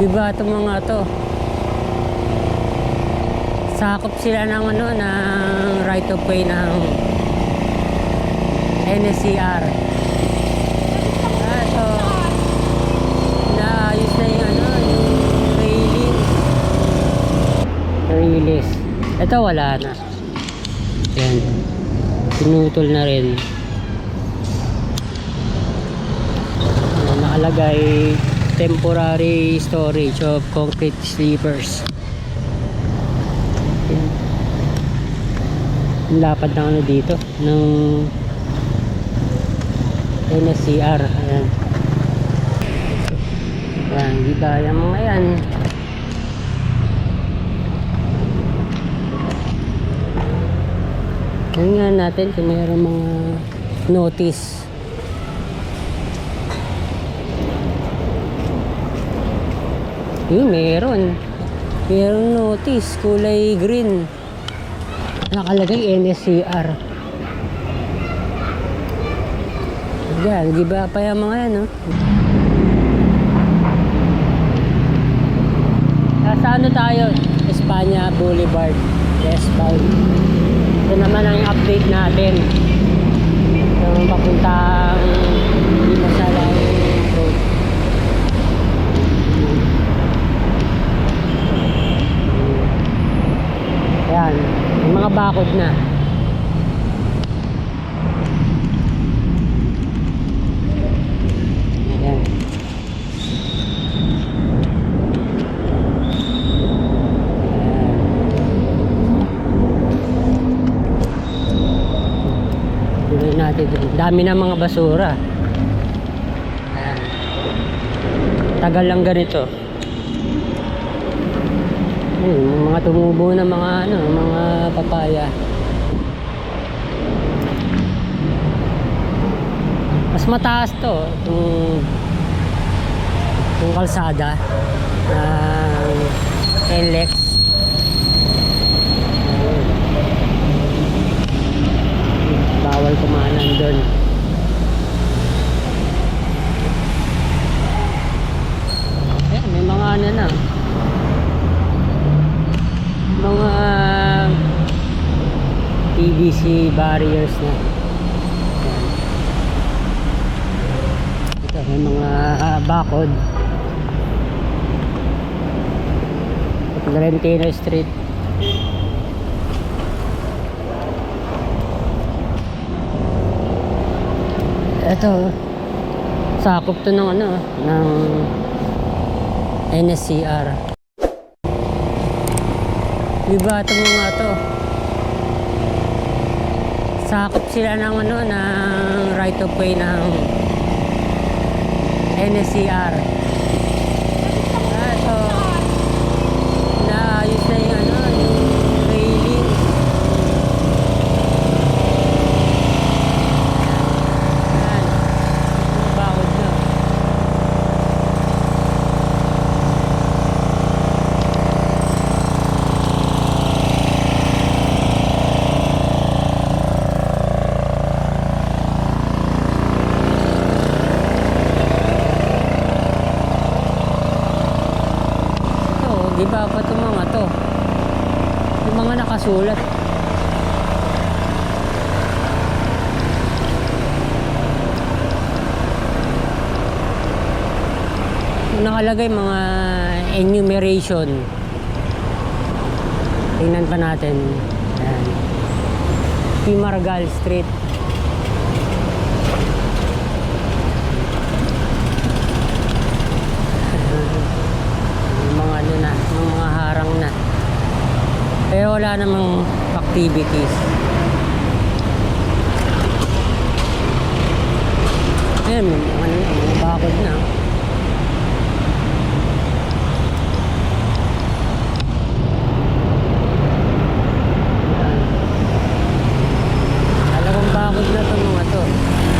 Di ba itong mga to? Sakop sila ng ano, ng right of way ng NSCR. Ah, ito. Naayos na yung ano, yung railing. Release. Ito wala na. Yan. Pinutol na rin. Nakalagay temporary storage of concrete sleepers. Ayan. Lapad ng ano dito ng NSCR. Ayan. Ayan, hindi kaya mga yan. Tingnan natin kung mayroong mga notice. Yun, meron. Meron notice, kulay green. Nakalagay NSCR. Yan, di ba pa yung mga yan, no? Nasa ano tayo? Espanya Boulevard. Westbound. Ito naman ang update natin. Yung papuntang Limasalang Road. Ayan, yung mga bakod na. Ayan. Tuloy natin. Dami na mga basura. Ayan. Tagal lang ganito. Ayun, mga tumubo na mga ano, mga papaya. Mas mataas to, itong, itong kalsada ng NLEX. Ayun. Bawal kumanan doon. Eh, may mga ano na. Mga PVC barriers na. Ayan. Ito, may mga ah, bakod. Valentino Street. Ito, sakop to ng ano, ng NSCR. Di ba itong mga to? Sakop sila ng ano, ng right of way ng NSCR. Ah, ito. Naayos na yung ano, yung railing. Yan. Yung bakod na. Ito, di ba pa itong mga to? Yung mga nakasulat. Yung nakalagay mga enumeration. Tingnan pa natin. Ayan. P. Margal Street. Yung mga ano na, yung mga harang na. Pero wala namang activities. Mga, ano, bakod na. Talagang bakod na to mga to.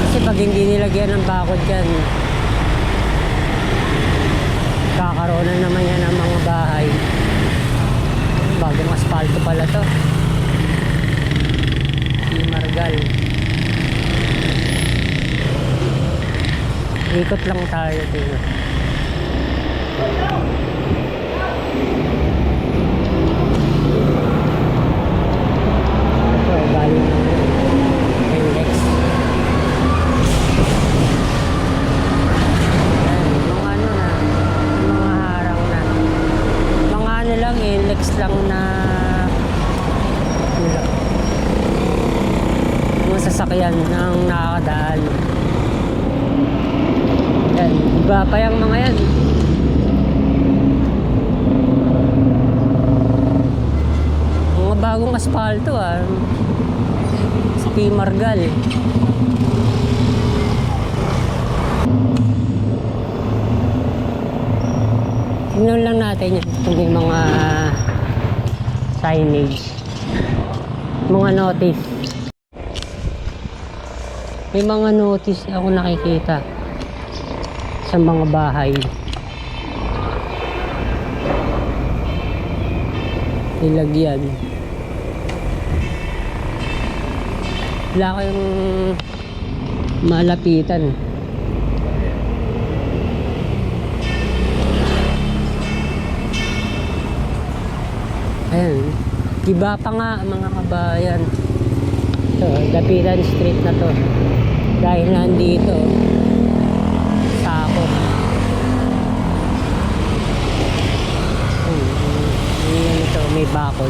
Kasi pag hindi nilagyan ng bakod yan, kakaroon na naman yan ko pala to. Si Margal. Ikot lang tayo dito ito ay ano na mga harang na. Mga ano lang eh, NX lang na sasakyan ng nakakadaan. Yan, iba pa yung mga yan. Mga bagong asfalto ah. Sa P. Margal. Tingnan lang natin yun kung mga signage. Mga notice. May mga notice ako nakikita sa mga bahay. Nilagyan. Wala kayong malapitan. Ayan. Iba pa nga mga kabayan. Ito, Dapitan Street na to. Dahil nandito, sakop. Hmm, Ayan ito, may bakod.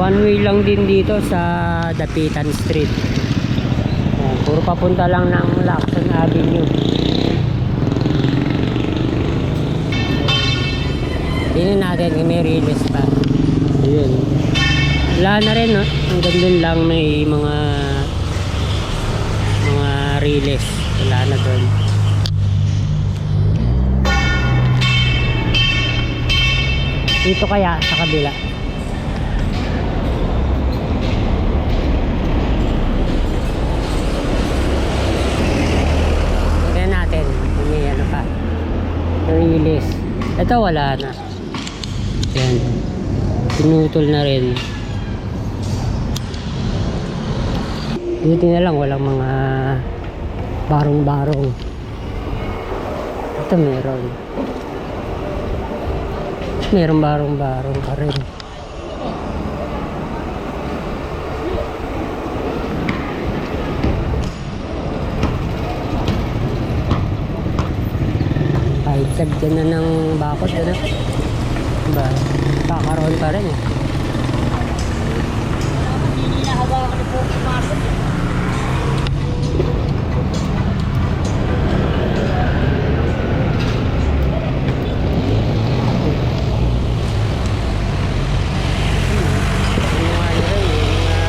One way lang din dito sa Dapitan Street. Puro papunta lang ng Lacson Avenue. Natin kung may release pa. Ayun. Wala na rin, no? Hanggang dun lang may mga mga release. Wala na dun. Dito kaya sa kabila. Tingnan natin may ano pa. Release. Ito wala na. Yan. Pinutol na rin. Buti na lang walang mga barong-barong. Ito meron. Meron barong-barong pa rin. Kahit sagdan na ng bakod, ano? Ba, kakaroon pa rin eh. Ano rin, yung mga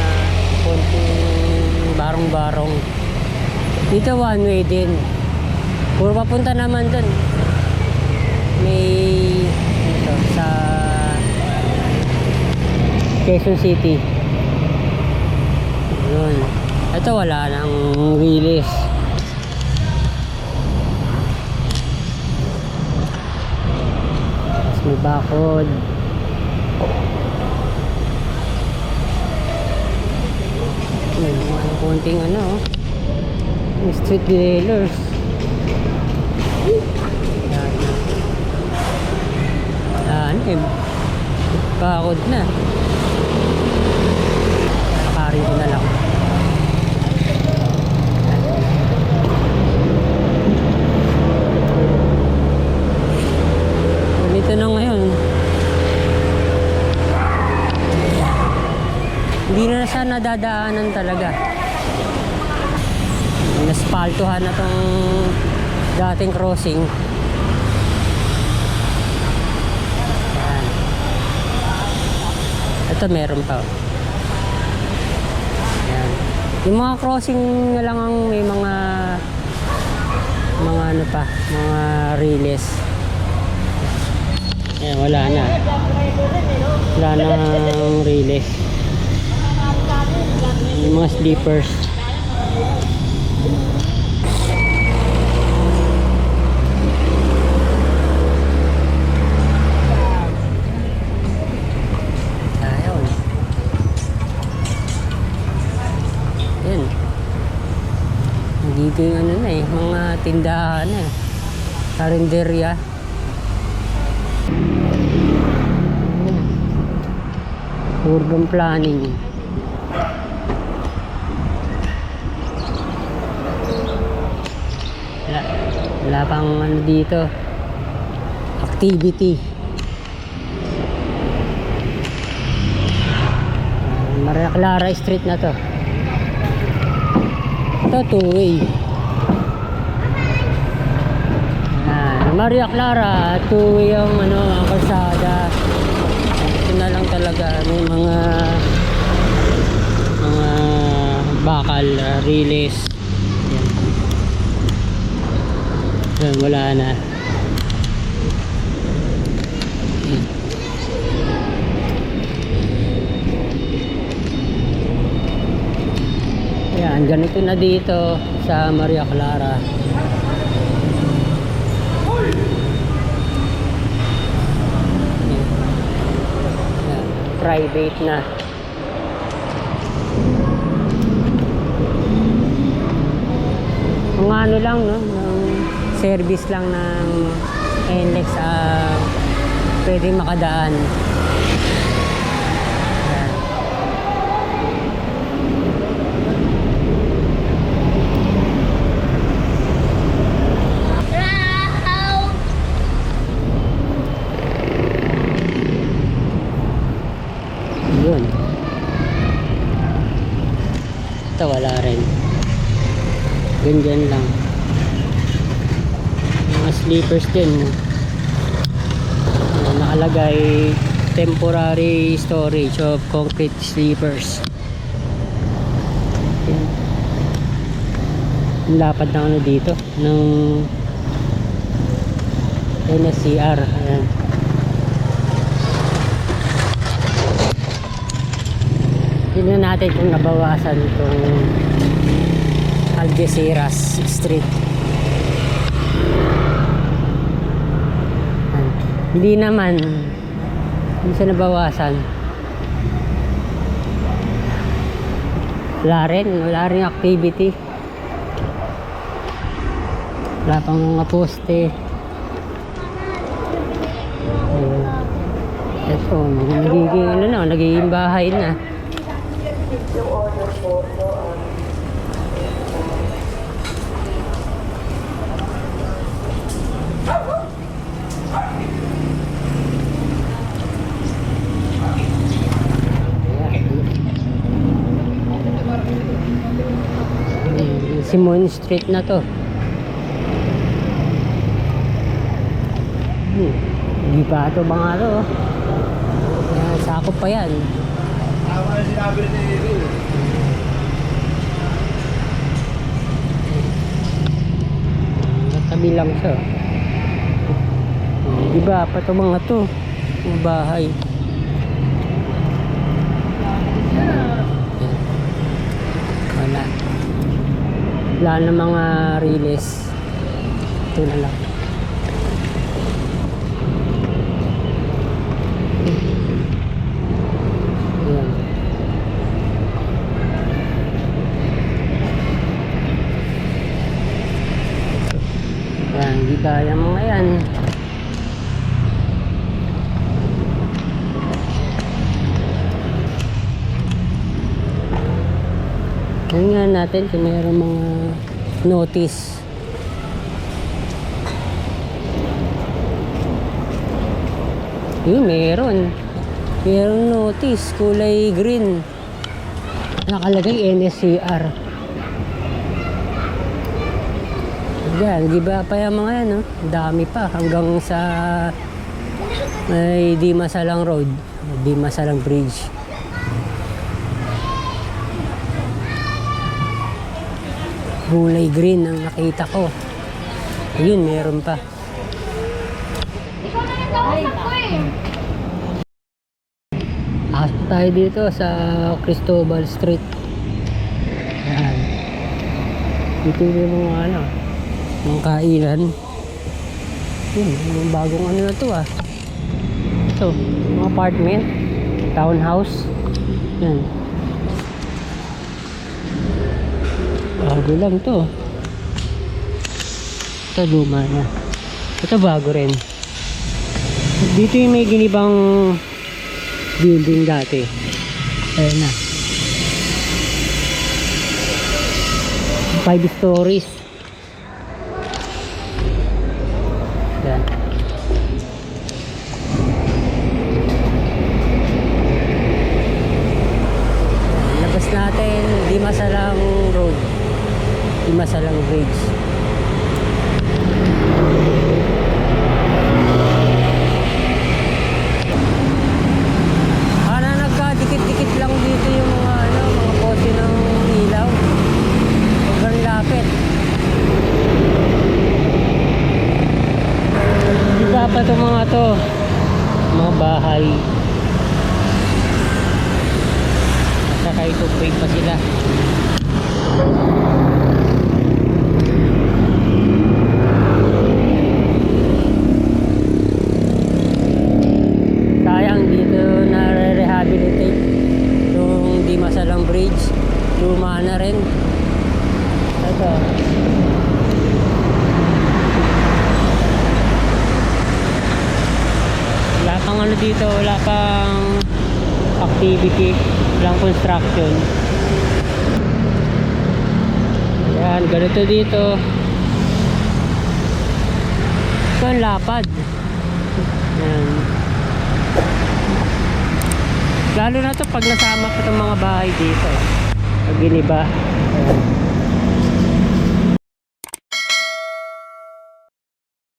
konting barong-barong. Dito one way din. Puro papunta naman dun. May ito, sa Quezon City. Yun. Ito wala nang release. Tapos may bakod. May konting ano, oh. Yung street dealers. Yan. Yan, eh. Bakod na. Nakari ko na lang. Ganito na ngayon. Hindi na siya nadadaanan talaga. Naspaltuhan na tong dating crossing. Ito meron pa. Yung mga crossing na lang ang may mga mga ano pa, mga release. Yan, wala na. Wala nang release. Yung mga sleepers. Ayun. Yan. Yung ano na eh, mga tindahan eh. Karinderya. Urban planning. Wala, wala pang ano dito. activity. Maria Clara Street na to. Ito two-way. Maria Clara, two-way yung ano, ang kalsada. Ito na lang talaga may mga mga bakal, uh, riles. Yan. Yan, wala na. Ayan, ganito na dito sa Maria Clara. Ayan, private na. Mga ano lang, no? Ng service lang ng NLEX ah pwede makadaan. Ayan. Yun. Ito wala rin. Ganyan lang. Mga sleepers din. Uh, nakalagay temporary storage of concrete sleepers. Ang Lapad ng ano dito ng NSCR. Ayan. Tingnan natin kung nabawasan itong Algeciras Street. Hindi naman. Hindi siya nabawasan. Wala rin. Wala rin activity. Wala pang mga poste. Ito, mga nagiging ano na, nagiging bahay na. Simon Street na to. Hmm, Hindi pa ito to. oh. Ayan, sakop pa yan. Tama na sinabi ni Iri. Natabi lang siya. Hmm, Di ba? Pa ito mga to. Bahay. Ayan. Wala. Wala na mga riles. Ito na lang. Ayan. Ayan, kaya mga yan. Tingnan natin kung mayroong mga notice. Yun, meron. Meron notice, kulay green. Nakalagay NSCR. Yan, di ba pa yung mga yan, no? Dami pa hanggang sa may Di Masalang Road, Di Masalang Bridge. Kulay green ang nakita ko. Ayun, meron pa. Ikaw na nagkausap ko eh. Pasok tayo dito sa Cristobal Street. Ayan. Dito yung mga ano, mga kainan. Yun, yung bagong ano na to ah. Ito, mga apartment, townhouse. Yan. Bago lang to. Ito luma na. Ito bago rin. Dito yung may ginibang building dati. Ayan na. Five stories. Yan. bridge natin, Dimasalang Road. Dimasalang Bridge. Para nagkadikit-dikit lang dito yung mga ano, mga poste ng ilaw. Sobrang lapit. Iba pa itong mga to. Mga bahay. Saka ito pa sila. Sayang dito na rehabilitate yung Dimasalang Bridge. Luma na rin. Ito. Wala pang ano dito, wala pang activity, walang construction. Yan, ganito dito. Ito ang lapad. Yan. Lalo na to pag nasama pa itong mga bahay dito. Pag giniba. Ayan.